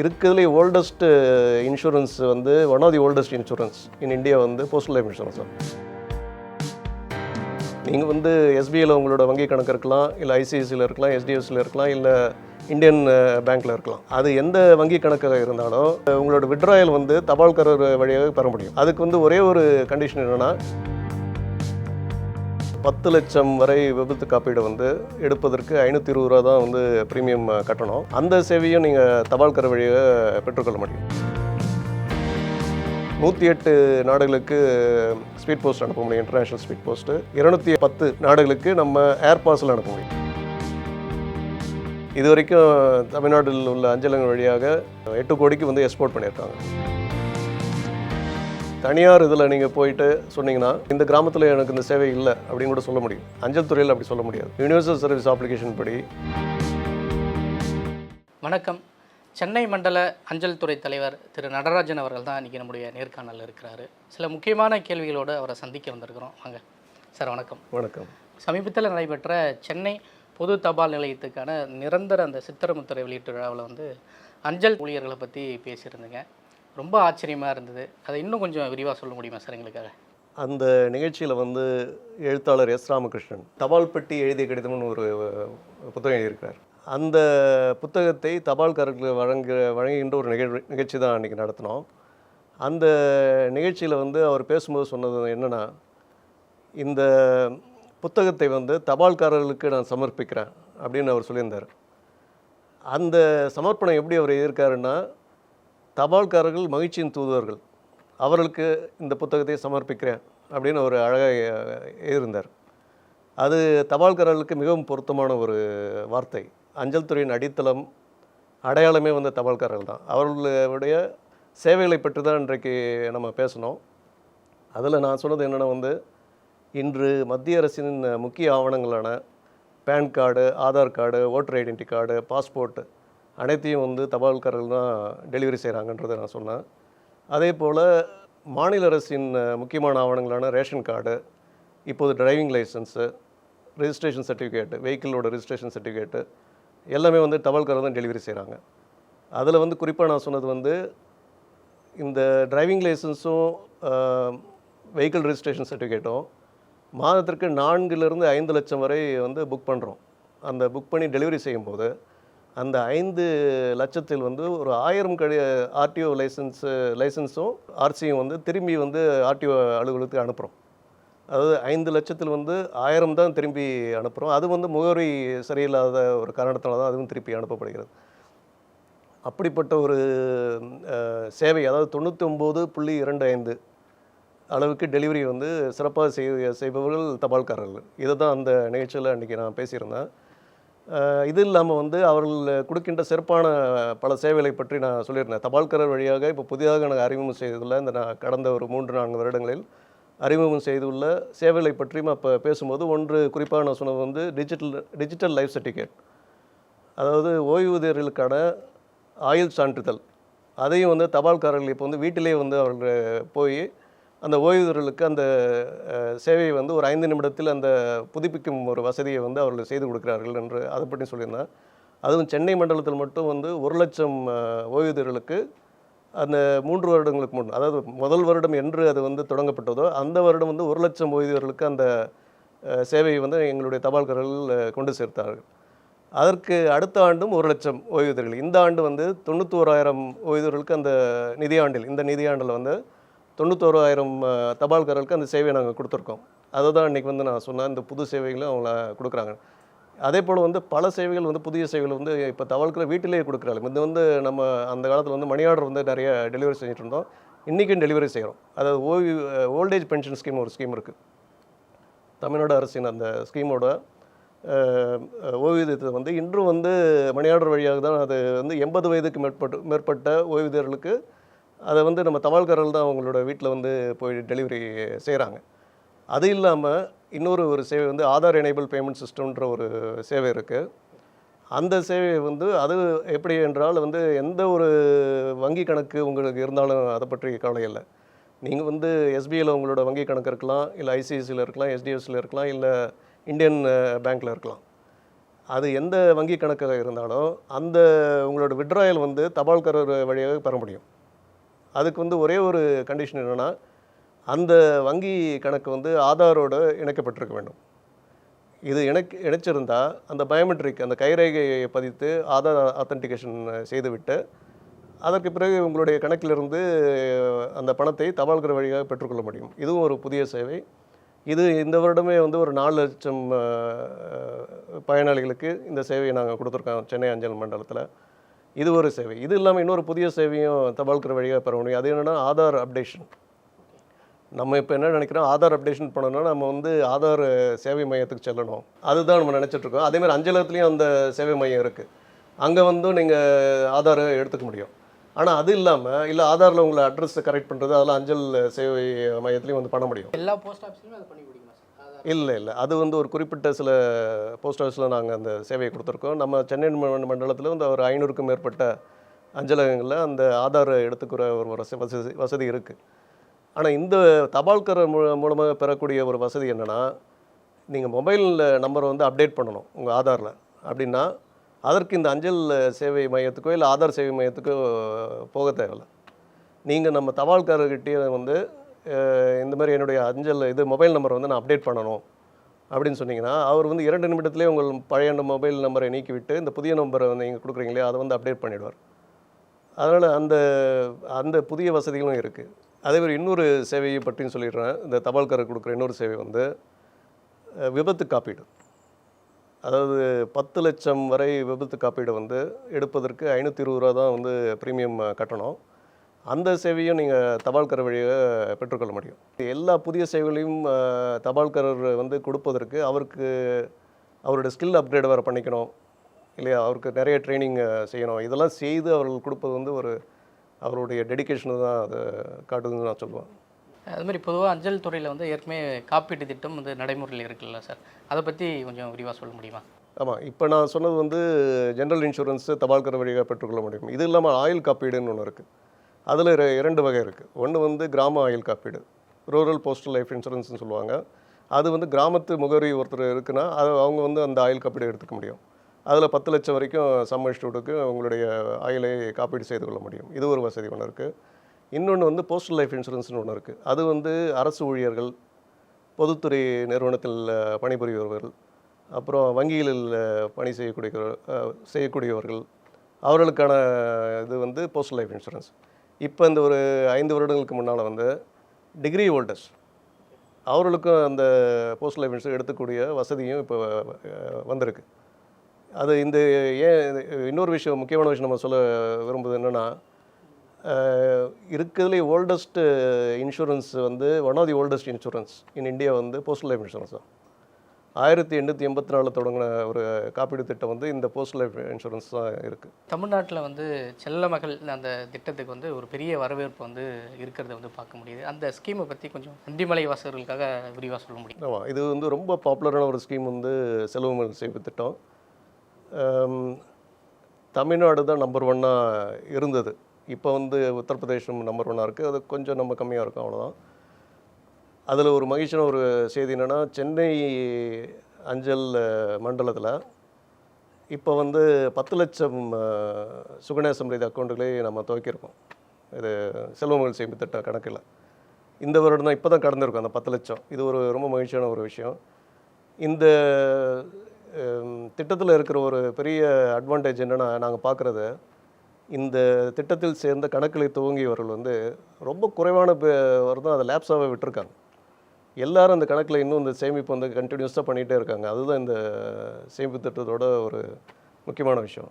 இருக்கிறதுலே oldest insurance வந்து one of the oldest insurance in India வந்து போஸ்டல் லைஃப் இன்சூரன்ஸ் தான். நீங்கள் வந்து எஸ்பிஐயில் உங்களோட வங்கி கணக்கு இருக்கலாம் இல்லை ஐசிஐசியில் இருக்கலாம் எஸ்டிஎஃப்சியில் இருக்கலாம் இல்லை இந்தியன் பேங்க்கில் இருக்கலாம். அது எந்த வங்கி கணக்காக இருந்தாலும் உங்களோட விட்ராயல் வந்து தபால்காரர் வழியாக பெற முடியும். அதுக்கு வந்து ஒரே ஒரு கண்டிஷன் என்னென்னா பத்து லட்சம் வரை விபத்து காப்பீடு வந்து எடுப்பதற்கு ஐநூற்றி இருபது ரூபா தான் வந்து ப்ரீமியம் கட்டணும். அந்த சேவையும் நீங்கள் தபால்காரர் வழியாக பெற்றுக்கொள்ள முடியும். நூற்றி எட்டு நாடுகளுக்கு ஸ்பீட் போஸ்ட் அனுப்ப முடியும். இன்டர்நேஷனல் ஸ்பீட் போஸ்ட்டு இருநூத்தி பத்து நாடுகளுக்கு நம்ம ஏர் பார்சல் அனுப்ப முடியும். இது வரைக்கும் தமிழ்நாட்டில் உள்ள அஞ்சலங்கள் வழியாக எட்டு கோடிக்கு வந்து எக்ஸ்போர்ட் பண்ணியிருக்காங்க. தனியார் இதில் நீங்கள் போயிட்டு சொன்னீங்கன்னா இந்த கிராமத்தில் எனக்கு இந்த சேவை இல்லை அப்படின்னு கூட சொல்ல முடியும். அஞ்சல் துறையில் அப்படி சொல்ல முடியாது. யூனிவர்சல் சர்வீஸ் அப்ளிகேஷன் படி. வணக்கம். சென்னை மண்டல அஞ்சல் துறை தலைவர் திரு நடராஜன் அவர்கள் தான் இன்றைக்கி நம்முடைய நேர்காணல் இருக்கிறாரு. சில முக்கியமான கேள்விகளோடு அவரை சந்திக்க வந்திருக்கிறோம். வாங்க. சார் வணக்கம். வணக்கம். சமீபத்தில் நடைபெற்ற சென்னை பொது தபால் நிலையத்துக்கான நிரந்தர அந்த சித்திரமுத்திரை வெளியீட்டு விழாவில் வந்து அஞ்சல் ஊழியர்களை பற்றி பேசியிருந்தீங்க. ரொம்ப ஆச்சரியமாக இருந்தது. அதை இன்னும் கொஞ்சம் விரிவாக சொல்ல முடியுமா சார் எங்களுக்காக? அந்த நிகழ்ச்சியில் வந்து எழுத்தாளர் எஸ் ராமகிருஷ்ணன் தபால் பெட்டி எழுதிய கடிதம்னு ஒரு புத்தகம் எழுதியிருக்கிறார். அந்த புத்தகத்தை தபால்காரர்களுக்கு வழங்க வழங்குகின்ற ஒரு நிகழ்வு நிகழ்ச்சி தான் அன்றைக்கி நடத்தினோம். அந்த நிகழ்ச்சியில் வந்து அவர் பேசும்போது சொன்னது என்னென்னா இந்த புத்தகத்தை வந்து தபால்காரர்களுக்கு நான் சமர்ப்பிக்கிறேன் அப்படின்னு அவர் சொல்லியிருந்தார். அந்த சமர்ப்பணம் எப்படி அவர் எதிர்க்காருன்னா தபால்காரர்கள் மகிழ்ச்சியின் தூதுவர்கள். அவர்களுக்கு இந்த புத்தகத்தை சமர்ப்பிக்கிறேன் அப்படின்னு ஒரு அழகாக இருந்தார் அது தபால்காரர்களுக்கு மிகவும் பொருத்தமான ஒரு வார்த்தை. அஞ்சல் துறையின் அடித்தளம் அடையாளமே வந்து தபால்காரர்கள் தான். அவர்களுடைய சேவைகளை பற்றி தான் இன்றைக்கு நம்ம பேசணும். அதில் நான் சொன்னது என்னென்னா வந்து இன்று மத்திய அரசின் முக்கிய ஆவணங்களான PAN card Aadhaar card voter identity card passport அனைத்தையும் வந்து தபால்காரர்கள் தான் டெலிவரி செய்கிறாங்கன்றதை நான் சொன்னேன். அதே போல் மாநில அரசின் முக்கியமான ஆவணங்களான ரேஷன் கார்டு இப்போது டிரைவிங் லைசன்ஸு ரிஜிஸ்ட்ரேஷன் சர்டிஃபிகேட்டு வெஹிக்கிளோட ரிஜிஸ்ட்ரேஷன் சர்டிஃபிகேட்டு எல்லாமே வந்து தபால்காரர் தான் டெலிவரி செய்கிறாங்க அதில் வந்து குறிப்பாக நான் சொன்னது வந்து இந்த டிரைவிங் லைசன்ஸும் வெஹிக்கிள் ரிஜிஸ்ட்ரேஷன் சர்டிஃபிகேட்டும் மாதத்திற்கு நான்கிலிருந்து ஐந்து லட்சம் வரை வந்து புக் பண்ணுறோம் அந்த புக் பண்ணி டெலிவரி செய்யும்போது அந்த ஐந்து லட்சத்தில் வந்து ஒரு ஆயிரம் கழி ஆர்டிஓ லைசன்ஸு லைசன்ஸும் ஆர்சியும் வந்து திரும்பி வந்து ஆர்டிஓ அலுவலகத்துக்கு அனுப்புகிறோம் அதாவது ஐந்து லட்சத்தில் வந்து ஆயிரம் தான் திரும்பி அனுப்புகிறோம் அது வந்து முகவரி சரியில்லாத ஒரு காரணத்தினால தான் அதுவும் திருப்பி அனுப்பப்படுகிறது. அப்படிப்பட்ட ஒரு சேவை அதாவது தொண்ணூற்றி ஒம்பது புள்ளி இரண்டு ஐந்து அளவுக்கு டெலிவரி வந்து சிறப்பாக செய் செய்பவர்கள் தபால்காரர்கள். இதை தான் அந்த நிகழ்ச்சியில் அன்றைக்கி நான் பேசியிருந்தேன். இது இல்லாமல் வந்து அவர்கள் கொடுக்கின்ற சிறப்பான பல சேவைகளை பற்றி நான் சொல்லியிருந்தேன். தபால்காரர் வழியாக இப்போ புதிதாக நான் அறிமுகம் செய்துள்ள இந்த நான் கடந்த ஒரு மூன்று நான்கு வருடங்களில் அறிமுகம் செய்துள்ள சேவைகளை பற்றியும் அப்போ பேசும்போது ஒன்று குறிப்பாக நான் சொன்னது வந்து டிஜிட்டல் டிஜிட்டல் லைஃப் சர்டிஃபிகேட். அதாவது ஓய்வூதியர்களுக்கான ஆயுள் சான்றிதழ். அதையும் வந்து தபால்காரர்கள் இப்போ வந்து வீட்டிலே வந்து அவர்கள் போய் அந்த ஓய்வூதியர்களுக்கு அந்த சேவையை வந்து ஒரு ஐந்து நிமிடத்தில் அந்த புதுப்பிக்கும் ஒரு வசதியை வந்து அவர்கள் செய்து கொடுக்கிறார்கள் என்று அதை பற்றி சொல்லியிருந்தேன் அதுவும் சென்னை மண்டலத்தில் மட்டும் வந்து ஒரு லட்சம் ஓய்வூதியர்களுக்கு அந்த மூன்று வருடங்களுக்கு முன் அதாவது முதல் வருடம் என்று அது வந்து தொடங்கப்பட்டதோ அந்த வருடம் வந்து ஒரு லட்சம் ஓய்வூதியர்களுக்கு அந்த சேவையை வந்து எங்களுடைய தபால்காரர்கள் கொண்டு சேர்த்தார்கள். அதற்கு அடுத்த ஆண்டும் ஒரு லட்சம் ஓய்வூதியர்கள். இந்த ஆண்டு வந்து தொண்ணூத்தோராயிரம் ஓய்வூதியர்களுக்கு அந்த நிதியாண்டில் இந்த நிதியாண்டில் வந்து தொண்ணூத்தோராயிரம் தபால்காரர்களுக்கு அந்த சேவையை நாங்கள் கொடுத்துருக்கோம். அதை தான் இன்றைக்கி வந்து நான் சொன்னேன் இந்த புது சேவைகளும் அவங்கள கொடுக்குறாங்க. அதே போல் வந்து பல சேவைகள் வந்து புதிய சேவைகள் வந்து இப்போ தபால்கார வீட்டிலேயே கொடுக்குறாங்க இது வந்து நம்ம அந்த காலத்தில் வந்து மணி ஆர்டர் வந்து நிறைய டெலிவரி செஞ்சுட்டு இருந்தோம் இன்றைக்கும் டெலிவரி செய்கிறோம் அதாவது ஓய்வு ஓல்டேஜ் பென்ஷன் ஸ்கீம் ஒரு ஸ்கீம் இருக்குது தமிழ்நாடு அரசின் அந்த ஸ்கீமோட ஓய்வூதியத்தை வந்து இன்றும் வந்து மணி ஆர்டர் வழியாக தான் அது வந்து எண்பது வயதுக்கு மேற்பட்டு மேற்பட்ட ஓய்வூதியர்களுக்கு அதை வந்து நம்ம தபால்காரர்கள் தான் அவங்களோட வீட்டில் வந்து போய் டெலிவரி செய்கிறாங்க. அது இல்லாமல் இன்னொரு ஒரு சேவை வந்து ஆதார் எனேபிள் பேமெண்ட் சிஸ்டம்ன்ற ஒரு சேவை இருக்குது அந்த சேவை வந்து அது எப்படி என்றால் வந்து எந்த ஒரு வங்கி கணக்கு உங்களுக்கு இருந்தாலும் அதை பற்றி கவலை இல்லை. நீங்கள் வந்து எஸ்பிஐயில் உங்களோட வங்கி கணக்கு இருக்கலாம் இல்லை ஐசிஐசியில் இருக்கலாம் எஸ்டிஎஃப்சியில் இருக்கலாம் இல்லை இந்தியன் பேங்க்கில் இருக்கலாம். அது எந்த வங்கி கணக்காக இருந்தாலும் அந்த உங்களோட விட்ராயல் வந்து தபால்காரர் வழியாக பெற முடியும். அதுக்கு வந்து ஒரே ஒரு கண்டிஷன் என்னென்னா அந்த வங்கி கணக்கு வந்து ஆதாரோடு இணைக்கப்பட்டிருக்க வேண்டும். இது இணைக்க இணைச்சிருந்தால் அந்த பயோமெட்ரிக் அந்த கைரேகையை பதித்து ஆதார் அத்தன்டிகேஷன் செய்துவிட்டு அதற்கு பிறகு உங்களுடைய கணக்கிலிருந்து அந்த பணத்தை தபால்கிற வழியாக பெற்றுக்கொள்ள முடியும். இதுவும் ஒரு புதிய சேவை. இது இந்த வருடமே வந்து ஒரு நாலு லட்சம் பயனாளிகளுக்கு இந்த சேவையை நாங்கள் கொடுத்துருக்கோம். சென்னை அஞ்சல் மண்டலத்தில். இது ஒரு சேவை. இது இல்லாமல் இன்னொரு புதிய சேவையும் தபால்கிற வழியாக பெற முடியும். அது என்னென்னா ஆதார் அப்டேஷன். நம்ம இப்போ என்ன நினைக்கிறோம்? ஆதார் அப்டேஷன் பண்ணணும்னா நம்ம வந்து ஆதார் சேவை மையத்துக்கு செல்லணும். அதுதான் நம்ம நினச்சிட்ருக்கோம் அதேமாதிரி அஞ்சலத்துலேயும் அஞ்சலகத்துலேயும் அந்த சேவை மையம் இருக்குது அங்கே வந்து நீங்கள் ஆதார் எடுத்துக்க முடியும். ஆனால் அது இல்லாமல் இல்லை ஆதாரில் உங்களை அட்ரஸ் கரெக்ட் பண்ணுறது அதெல்லாம் அஞ்சல் சேவை மையத்துலேயும் வந்து பண்ண முடியும். எல்லா போஸ்ட் ஆஃபீஸ்லையும் அதை பண்ணி இல்லை இல்லை. அது வந்து ஒரு குறிப்பிட்ட சில போஸ்ட் ஆஃபீஸில் நாங்கள் அந்த சேவையை கொடுத்துருக்கோம். நம்ம சென்னை மண்டலத்தில் வந்து ஒரு ஐநூறுக்கும் மேற்பட்ட அஞ்சலகங்களில் அந்த ஆதார் எடுத்துக்கிற ஒரு வச- வசதி வசதி இருக்குது ஆனால் இந்த தபால்கர் மூ மூலமாக பெறக்கூடிய ஒரு வசதி என்னென்னா நீங்கள் மொபைலில் நம்பரை வந்து அப்டேட் பண்ணணும் உங்கள் ஆதாரில். அப்படின்னா அதற்கு இந்த அஞ்சல் சேவை மையத்துக்கோ இல்லை ஆதார் சேவை மையத்துக்கோ போக தேவையில்லை. நீங்கள் நம்ம தபால்காரர்கிட்டே வந்து இந்த மாதிரி என்னுடைய அஞ்சல் இது மொபைல் நம்பரை வந்து நான் அப்டேட் பண்ணணும் அப்படின்னு சொன்னீங்கன்னா அவர் வந்து இரண்டு நிமிடத்துலேயே உங்கள் பழைய மொபைல் நம்பரை நீக்கிவிட்டு இந்த புதிய நம்பரை வந்து நீங்கள் கொடுக்குறீங்களே அதை வந்து அப்டேட் பண்ணிவிடுவார் அதனால் அந்த அந்த புதிய வசதிகளும் இருக்குது அதே மாதிரி இன்னொரு சேவையை பற்றியும் சொல்லிடுறேன். இந்த தபால்காரர் கொடுக்குற இன்னொரு சேவை வந்து விபத்து காப்பீடு. அதாவது பத்து லட்சம் வரை விபத்து காப்பீடு வந்து எடுப்பதற்கு ஐநூற்றி இருபது ரூபா தான் வந்து ப்ரீமியம் கட்டணும். அந்த சேவையும் நீங்கள் தபால்காரர் வழியாக பெற்றுக்கொள்ள முடியும். எல்லா புதிய சேவைகளையும் தபால்காரர் வந்து கொடுப்பதற்கு அவருக்கு அவருடைய ஸ்கில் அப்கிரேட் வேறு பண்ணிக்கணும். இல்லையா? அவருக்கு நிறைய ட்ரைனிங் செய்யணும். இதெல்லாம் செய்து அவர்கள் கொடுப்பது வந்து ஒரு அவருடைய டெடிகேஷனை தான் அதை காட்டுதுன்னு நான் சொல்லுவேன். அது மாதிரி பொதுவாக அஞ்சல் துறையில் வந்து ஏற்கனவே காப்பீட்டு திட்டம் வந்து நடைமுறையில் இருக்குல்ல சார்? அதை பற்றி கொஞ்சம் விரிவாக சொல்ல முடியுமா? ஆமாம் இப்போ நான் சொன்னது வந்து ஜென்ரல் இன்சூரன்ஸு தபால்கர் வழியாக பெற்றுக்கொள்ள முடியும். இது இல்லாமல் ஆயில் காப்பீடுன்னு ஒன்று இருக்குது அதில் இரண்டு வகை இருக்குது ஒன்று வந்து கிராம ஆயுள் காப்பீடு ரூரல் போஸ்டல் லைஃப் இன்சூரன்ஸ்னு சொல்லுவாங்க. அது வந்து கிராமத்து முகவரி ஒருத்தர் இருக்குன்னா அது அவங்க வந்து அந்த ஆயில் காப்பீடு எடுத்துக்க முடியும். அதில் பத்து லட்சம் வரைக்கும் சம் இன்ஸ்டியூட்டுக்கு உங்களுடைய ஆயிலை காப்பீடு செய்து கொள்ள முடியும். இது ஒரு வசதி ஒன்று இருக்குது இன்னொன்று வந்து போஸ்டல் லைஃப் இன்சூரன்ஸ்னு ஒன்று இருக்குது அது வந்து அரசு ஊழியர்கள் பொதுத்துறை நிறுவனத்தில் பணிபுரியவர்கள் அப்புறம் வங்கிகளில் பணி செய்யக்கூடிய செய்யக்கூடியவர்கள் அவர்களுக்கான இது வந்து போஸ்டல் லைஃப் இன்சூரன்ஸ். இப்போ இந்த ஒரு ஐந்து வருடங்களுக்கு முன்னால் வந்து டிகிரி ஹோல்டர்ஸ் அவர்களுக்கும் அந்த போஸ்ட் லைஃப் இன்சூரன்ஸ் எடுத்துக்கூடிய வசதியும் இப்போ வந்திருக்கு. அது இந்த ஏன் இது- இன்னொரு விஷயம் முக்கியமான விஷயம் நம்ம சொல்ல விரும்புவது என்னென்னா இருக்கிறதுலே ஓல்டஸ்ட் இன்சூரன்ஸ் வந்து one of the oldest insurance in India வந்து போஸ்டல் லைஃப் இன்சூரன்ஸ் தான். ஆயிரத்தி எண்ணூற்றி எண்பத்தி நாலில் தொடங்கின ஒரு காப்பீடு திட்டம் வந்து இந்த போஸ்டல் லைஃப் இன்சூரன்ஸ் தான் இருக்குது தமிழ்நாட்டில் வந்து செல்ல மகள் அந்த திட்டத்துக்கு வந்து ஒரு பெரிய வரவேற்பு வந்து இருக்கிறத வந்து பார்க்க முடியுது. அந்த ஸ்கீமை பற்றி கொஞ்சம் அந்திமலை வாசகர்களுக்காக விரிவாக சொல்ல முடியும். ஆமாம் இது வந்து ரொம்ப பாப்புலரான ஒரு ஸ்கீம் வந்து செலவு சேமிப்பு திட்டம். தமிழ்நாடு தான் நம்பர் ஒன்னாக இருந்தது. இப்போ வந்து உத்தரப்பிரதேசம் நம்பர் ஒன்னாக இருக்குது அது கொஞ்சம் நம்ம கம்மியாக இருக்கும் அவ்வளோதான் அதில் ஒரு மகிழ்ச்சியான ஒரு செய்தி என்னென்னா சென்னை அஞ்சல் மண்டலத்தில் இப்போ வந்து பத்து லட்சம் சுகன்யா சம்ரிதி அக்கௌண்ட்டுகளே நம்ம துவக்கியிருக்கோம். இது செல்வமகள் சேமிப்பு திட்ட கணக்கில். இந்த வருடம் தான் இப்போ தான் கடந்திருக்கும் அந்த பத்து லட்சம். இது ஒரு ரொம்ப மகிழ்ச்சியான ஒரு விஷயம். இந்த திட்டத்தில் இருக்கிற ஒரு பெரிய அட்வான்டேஜ் என்னென்னா நாங்கள் பார்க்குறது இந்த திட்டத்தில் சேர்ந்த கணக்கில் துவங்கியவர்கள் வந்து ரொம்ப குறைவான பேர் தான் அதை லேப்ஸாகவே விட்டுருக்காங்க. எல்லாரும் அந்த கணக்கில் இன்னும் இந்த சேமிப்பு வந்து கண்டினியூஸாக பண்ணிகிட்டே இருக்காங்க. அதுதான் இந்த சேமிப்பு திட்டத்தோட ஒரு முக்கியமான விஷயம்.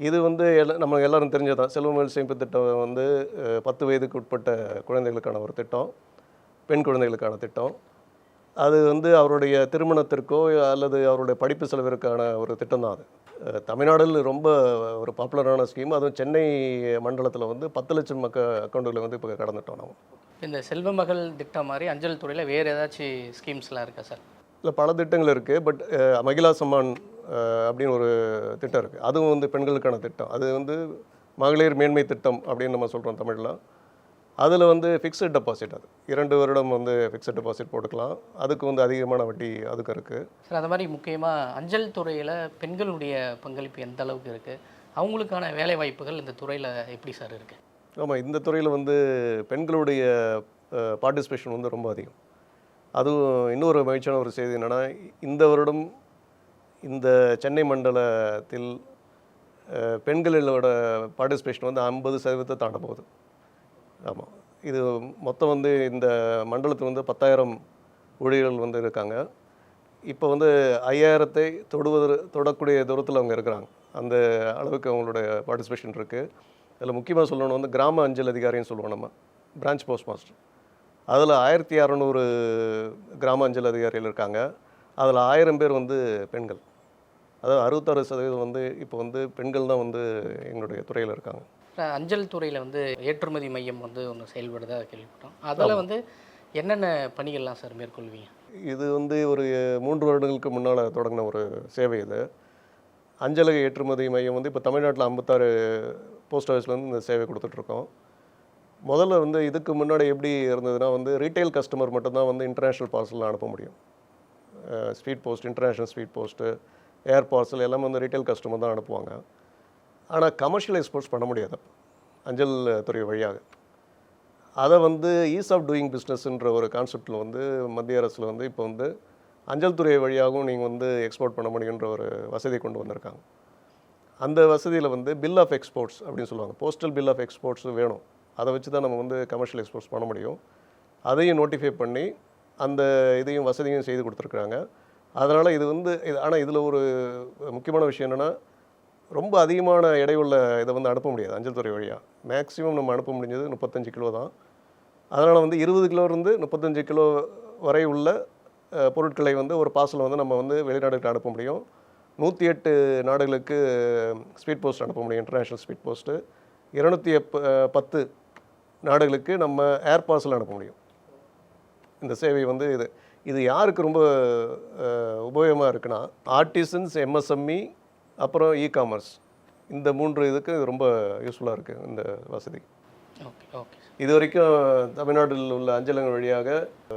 இது வந்து எல்லா நம்ம எல்லாரும் தெரிஞ்சதான் செல்வமேல் சேமிப்பு திட்டம் வந்து பத்து வயதுக்கு உட்பட்ட குழந்தைகளுக்கான ஒரு திட்டம் பெண் குழந்தைகளுக்கான திட்டம். அது வந்து அவருடைய திருமணத்திற்கோ அல்லது அவருடைய படிப்பு செலவிற்கான ஒரு திட்டம் தான் அது. தமிழ்நாடுல ரொம்ப ஒரு பாப்புலரான ஸ்கீம். அதுவும் சென்னை மண்டலத்தில் வந்து பத்து லட்சம் மக்கள் அக்கௌண்ட்டுகளை வந்து இப்போ கடந்துட்டோம் நம்ம இந்த செல்வ மகள் திட்டம் மாதிரி அஞ்சல் துறையில் வேறு ஏதாச்சும் ஸ்கீம்ஸ்லாம் இருக்கா சார்? இல்லை பல திட்டங்கள் இருக்குது பட் மகிழா சம்மான் அப்படின்னு ஒரு திட்டம் இருக்குது அதுவும் வந்து பெண்களுக்கான திட்டம். அது வந்து மகளிர் மேன்மை திட்டம் அப்படின்னு நம்ம சொல்கிறோம் தமிழில். அதில் வந்து ஃபிக்ஸட் டெபாசிட் அது. இரண்டு வருடம் வந்து ஃபிக்ஸட் டெபாசிட் போட்டுக்கலாம். அதுக்கு வந்து அதிகமான வட்டி அதுக்கு இருக்குது சார் அந்த மாதிரி முக்கியமாக அஞ்சல் துறையில் பெண்களுடைய பங்களிப்பு எந்த அளவுக்கு இருக்குது அவங்களுக்கான வேலை வாய்ப்புகள் இந்த துறையில் எப்படி சார் இருக்குது ஆமாம் இந்த துறையில் வந்து பெண்களுடைய பார்ட்டிசிபேஷன் வந்து ரொம்ப அதிகம். அதுவும் இன்னொரு மகிழ்ச்சியான ஒரு செய்தி என்னென்னா இந்த வருடம் இந்த சென்னை மண்டலத்தில் பெண்களோட பார்ட்டிசிபேஷன் வந்து ஐம்பது சதவீதத்தை தாண்ட போகுது. ஆமாம் இது மொத்தம் வந்து இந்த மண்டலத்தில் வந்து பத்தாயிரம் ஊழியர்கள் வந்து இருக்காங்க. இப்போ வந்து ஐயாயிரத்தை தொடுவது தொடக்கூடிய தூரத்தில் அவங்க இருக்கிறாங்க. அந்த அளவுக்கு அவங்களுடைய பார்ட்டிசிபேஷன் இருக்குது அதில் முக்கியமாக சொல்லணும் வந்து கிராம அஞ்சல் அதிகாரின்னு சொல்லுவோம் நம்ம. பிரான்ச் போஸ்ட் மாஸ்டர் அதில் ஆயிரத்தி அறநூறு கிராம அஞ்சல் அதிகாரிகள் இருக்காங்க. அதில் ஆயிரம் பேர் வந்து பெண்கள். அதாவது அறுபத்தாறு சதவீதம் வந்து இப்போ வந்து பெண்கள் தான் வந்து எங்களுடைய துறையில் இருக்காங்க. அஞ்சல் துறையில் வந்து ஏற்றுமதி மையம் வந்து ஒன்று செயல்படுதா கேள்விப்பட்டோம். அதில் வந்து என்னென்ன பணிகள்லாம் சார் மேற்கொள்வீங்க? இது வந்து ஒரு மூன்று வருடங்களுக்கு முன்னால் தொடங்கின ஒரு சேவை இது. அஞ்சலக ஏற்றுமதி மையம் வந்து இப்போ தமிழ்நாட்டில் ஐம்பத்தாறு போஸ்ட் ஆஃபீஸ்லேருந்து இந்த சேவை கொடுத்துட்ருக்கோம். முதல்ல வந்து இதுக்கு முன்னாடி எப்படி இருந்ததுன்னா வந்து ரீட்டைல் கஸ்டமர் மட்டும்தான் வந்து இன்டர்நேஷ்னல் பார்சலில் அனுப்ப முடியும். Speed post international speed post air parcel எல்லாமே வந்து ரீட்டைல் கஸ்டமர் தான் அனுப்புவாங்க. ஆனால் கமர்ஷியல் எக்ஸ்போர்ட்ஸ் பண்ண முடியாது. அஞ்சல் துறை வழியாக. அதை வந்து ஈஸ் ஆஃப் டூயிங் பிஸ்னஸ்ன்ற ஒரு கான்செப்டில் வந்து மத்திய அரசில் வந்து இப்போ வந்து அஞ்சல் துறை வழியாகவும் நீங்கள் வந்து எக்ஸ்போர்ட் பண்ண முடியுன்ற ஒரு வசதி கொண்டு வந்திருக்காங்க. அந்த வசதியில் வந்து பில் ஆஃப் எக்ஸ்போர்ட்ஸ் அப்படின்னு சொல்லுவாங்க. போஸ்டல் பில் ஆஃப் எக்ஸ்போர்ட்ஸ் வேணும். அதை வச்சு தான் நம்ம வந்து கமர்ஷியல் எக்ஸ்போர்ட்ஸ் பண்ண முடியும். அதையும் நோட்டிஃபை பண்ணி அந்த இதையும் வசதியும் செய்து கொடுத்துருக்குறாங்க. அதனால் இது வந்து இது ஆனால் இதில் ஒரு முக்கியமான விஷயம் என்னென்னா ரொம்ப அதிகமான எடையுள்ள இதை வந்து அனுப்ப முடியாது அஞ்சல் துறை வழியாக மேக்ஸிமம் நம்ம அனுப்ப முடிஞ்சது முப்பத்தஞ்சு கிலோ தான். அதனால் வந்து இருபது கிலோலேருந்து முப்பத்தஞ்சு கிலோ வரை உள்ள பொருட்களை வந்து ஒரு பார்சல் வந்து நம்ம வந்து வெளிநாடுகளுக்கு அனுப்ப முடியும். நூற்றி எட்டு நாடுகளுக்கு ஸ்பீட் போஸ்ட் அனுப்ப முடியும் இன்டர்நேஷ்னல் ஸ்பீட் போஸ்ட்டு இருநூற்றி எப் பத்து நாடுகளுக்கு நம்ம ஏர் பார்சல் அனுப்ப முடியும். இந்த சேவை வந்து இது இது யாருக்கு ரொம்ப உபயோகமாக இருக்குன்னா ஆர்டிசன்ஸ் எம்எஸ்எம்இ அப்புறம் இ காமர்ஸ் இந்த மூன்று இதுக்கு இது ரொம்ப யூஸ்ஃபுல்லாக இருக்குது இந்த வசதி. Okay okay. இது வரைக்கும் தமிழ்நாட்டில் உள்ள அஞ்சலங்கள் வழியாக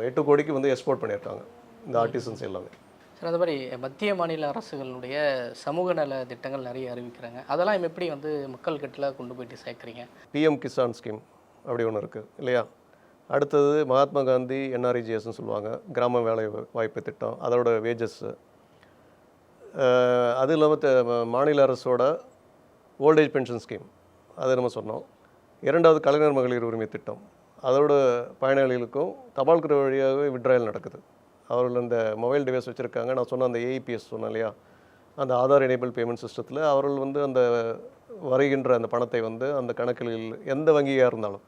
எட்டு கோடிக்கு வந்து எக்ஸ்போர்ட் பண்ணியிருக்காங்க. இந்த ஆர்டிசன்ஸ் எல்லாமே. சார் அது மாதிரி மத்திய மாநில அரசுகளுடைய சமூக நல திட்டங்கள் நிறைய அறிவிக்கிறாங்க. அதெல்லாம் எப்படி வந்து மக்கள் கிட்ட கொண்டு போயிட்டு சேர்க்குறீங்க? பிஎம் கிசான் ஸ்கீம் அப்படி ஒன்று இருக்குது இல்லையா? அடுத்தது மகாத்மா காந்தி என்ஆர்இஜிஎஸ்ன்னு சொல்லுவாங்க. கிராம வேலை வாய்ப்பு திட்டம் அதோட வேஜஸ்ஸு அது இல்லாமல் மாநில அரசோட ஓல்டேஜ் பென்ஷன் ஸ்கீம் அது நம்ம சொன்னோம். இரண்டாவது கலைஞர் மகளிர் உரிமை திட்டம். அதோட பயனாளிகளுக்கும் தபால் குறை வழியாகவே விட்ராயல் நடக்குது. அவர்கள் அந்த மொபைல் டிவைஸ் வச்சுருக்காங்க. நான் சொன்ன அந்த ஏஇபிஎஸ் சொன்னேன் இல்லையா? அந்த ஆதார் எனேபிள் பேமெண்ட் சிஸ்டத்தில் அவர்கள் வந்து அந்த வருகின்ற அந்த பணத்தை வந்து அந்த கணக்கில் எந்த வங்கியாக இருந்தாலும்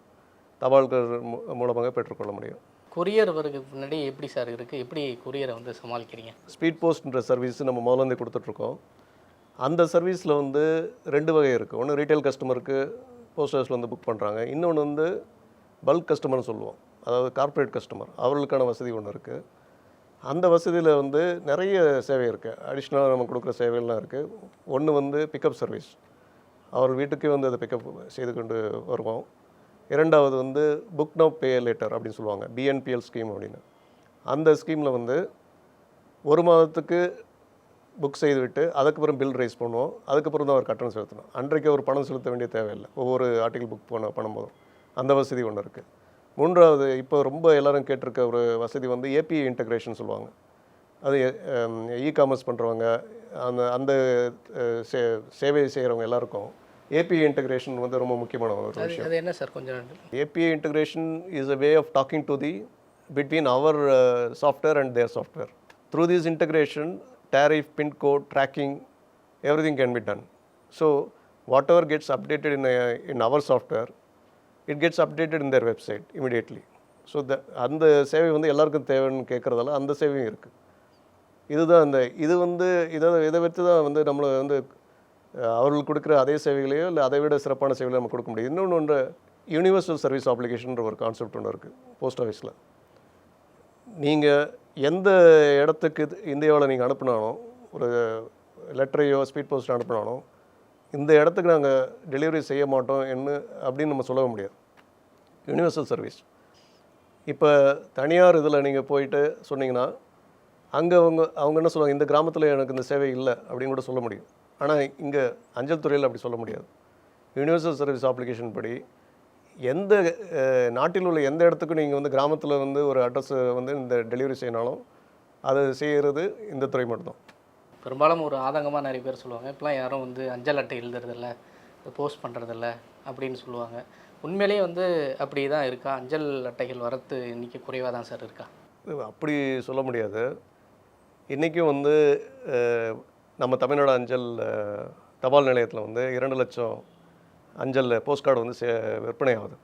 தபால்கள் மூ- மூலமாக பெற்றுக்கொள்ள முடியும். கொரியர் வருகு முன்னாடி எப்படி சார் இருக்குது எப்படி கொரியரை வந்து சமாளிக்கிறீங்க? ஸ்பீட் போஸ்ட்ன்ற சர்வீஸ் நம்ம முதல்ல கொடுத்துட்ருக்கோம். அந்த சர்வீஸில் வந்து ரெண்டு வகை இருக்குது ஒன்று ரீட்டைல் கஸ்டமருக்கு போஸ்ட் ஆஃபீஸில் வந்து புக் பண்ணுறாங்க இன்னொன்று வந்து பல்க் கஸ்டமர்னு சொல்லுவோம். அதாவது கார்ப்பரேட் கஸ்டமர் அவர்களுக்கான வசதி ஒன்று இருக்குது அந்த வசதியில் வந்து நிறைய சேவை இருக்குது அடிஷ்னலாக நம்ம கொடுக்குற சேவைகள்லாம் இருக்குது ஒன்று வந்து பிக்கப் சர்வீஸ் அவர் வீட்டுக்கே வந்து அதை பிக்கப் செய்து கொண்டு வருவோம். இரண்டாவது வந்து புக் நவ் பே லேட்டர் அப்படின்னு சொல்லுவாங்க பிஎன்பிஎல் ஸ்கீம் அப்படின்னு. அந்த ஸ்கீமில் வந்து ஒரு மாதத்துக்கு புக் செய்துவிட்டு அதுக்கப்புறம் பில் ரைஸ் பண்ணுவோம் அதுக்கப்புறம் தான் அவர் கட்டணம் செலுத்தணும். அன்றைக்கு அவர் பணம் செலுத்த வேண்டிய தேவையில்லை. ஒவ்வொரு ஆர்டிகல் புக் பண்ண பண்ணும்போதும். அந்த வசதி ஒன்று இருக்குது மூன்றாவது இப்போ ரொம்ப எல்லோரும் கேட்டிருக்க ஒரு வசதி வந்து ஏபிஐ இன்டகிரேஷன் சொல்லுவாங்க. அது இ காமர்ஸ் பண்ணுறவங்க அந்த அந்த சே சேவை செய்கிறவங்க எல்லாருக்கும் ஏபிஐ இன்டகிரேஷன் வந்து ரொம்ப முக்கியமான ஒரு விஷயம் அது என்ன சார் கொஞ்சம் integration is a way of talking to the between our uh, software and their software. Through this integration, tariff, pin code, tracking, everything can be done. So whatever gets updated in, a, in our software, it gets updated in their website immediately. So the அந்த சேவை வந்து எல்லாருக்கும் தேவைன்னு கேட்குறதால அந்த சேவையும் இருக்குது இதுதான் அந்த இது வந்து இதை இதை வச்சு தான் வந்து நம்மளை வந்து அவர்கள் கொடுக்குற அதே சேவைகளையோ இல்லை அதை விட சிறப்பான சேவைகளை நம்ம கொடுக்க முடியும். இன்னொன்று ஒன்று யூனிவர்சல் சர்வீஸ் அப்ளிகேஷன்ற ஒரு கான்செப்ட் ஒன்று இருக்குது போஸ்ட் ஆஃபீஸில் நீங்கள் எந்த இடத்துக்கு இந்தியாவில் நீங்கள் அனுப்பினாலும் ஒரு லெட்டரையோ ஸ்பீட் போஸ்ட் அனுப்பினாலும் இந்த இடத்துக்கு நாங்கள் டெலிவரி செய்ய மாட்டோம் என்ன அப்படின்னு நம்ம சொல்ல முடியாது. யுனிவர்சல் சர்வீஸ் இப்போ தனியார் இதில் நீங்கள் போயிட்டு சொன்னீங்கன்னா அங்கே அவங்க அவங்க என்ன சொல்லுவாங்க இந்த கிராமத்தில் எனக்கு இந்த சேவை இல்லை அப்படின்னு கூட சொல்ல முடியும். ஆனால் இங்கே அஞ்சல் துறையில் அப்படி சொல்ல முடியாது. யுனிவர்சல் சர்வீஸ் அப்ளிகேஷன் படி எந்த நாட்டில் உள்ள எந்த இடத்துக்கும் நீங்கள் வந்து கிராமத்தில் வந்து ஒரு அட்ரஸ் வந்து இந்த டெலிவரி செய்யணாலும் அதை செய்கிறது இந்த துறை மட்டும்தான். பெரும்பாலும் ஒரு ஆதங்கமாக நிறைய பேர் சொல்லுவாங்க. இப்போலாம் யாரும் வந்து அஞ்சல் அட்டை எழுதுறதில்ல போஸ்ட் பண்ணுறதில்ல அப்படின்னு சொல்லுவாங்க. உண்மையிலேயே வந்து அப்படி தான் இருக்கா? அஞ்சல் அட்டைகள் வரத்து இன்னைக்கு குறைவாக தான் சார் இருக்கா? அப்படி சொல்ல முடியாது. இன்றைக்கும் வந்து நம்ம தமிழ்நாடு அஞ்சல் தபால் நிலையத்தில் வந்து இரண்டு லட்சம் அஞ்சல் போஸ்ட் கார்டு வந்து சே விற்பனை ஆகுது.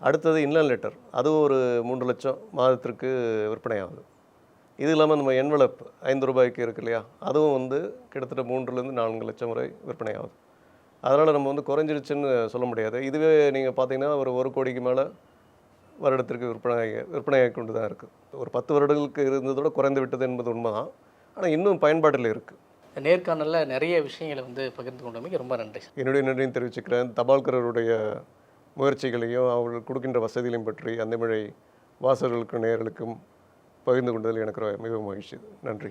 அடுத்தது இன்லன் லெட்டர். அதுவும் ஒரு மூன்று லட்சம் மாதத்திற்கு விற்பனை ஆகுது. இது இல்லாமல் நம்ம என்வலப் ஐந்து ரூபாய்க்கு இருக்கு இல்லையா? அதுவும் வந்து கிட்டத்தட்ட மூன்றுலேருந்து நான்கு லட்சம் வரை விற்பனை ஆகுது. அதனால் நம்ம வந்து குறைஞ்சிருச்சுன்னு சொல்ல முடியாது. இதுவே நீங்கள் பார்த்தீங்கன்னா ஒரு ஒரு கோடிக்கு மேலே வருடத்திற்கு விற்பனை விற்பனையாக கொண்டு தான் இருக்குது ஒரு பத்து வருடங்களுக்கு இருந்ததோட குறைந்து விட்டது என்பது உண்மை தான் ஆனால் இன்னும் பயன்பாட்டில் இருக்குது நேர்காணலில் நிறைய விஷயங்களை வந்து பகிர்ந்து கொண்டமைக்கு ரொம்ப நன்றி என்னுடைய நன்றியும் தெரிவிச்சுக்கிறேன். தபால்காரருடைய முயற்சிகளையும் அவர்கள் கொடுக்கின்ற வசதிகளையும் பற்றி அந்த மழை வாசகர்களுக்கும் நேயர்களுக்கும் பகிர்ந்து கொண்டதில் எனக்கு மிகவும் மகிழ்ச்சி. நன்றி.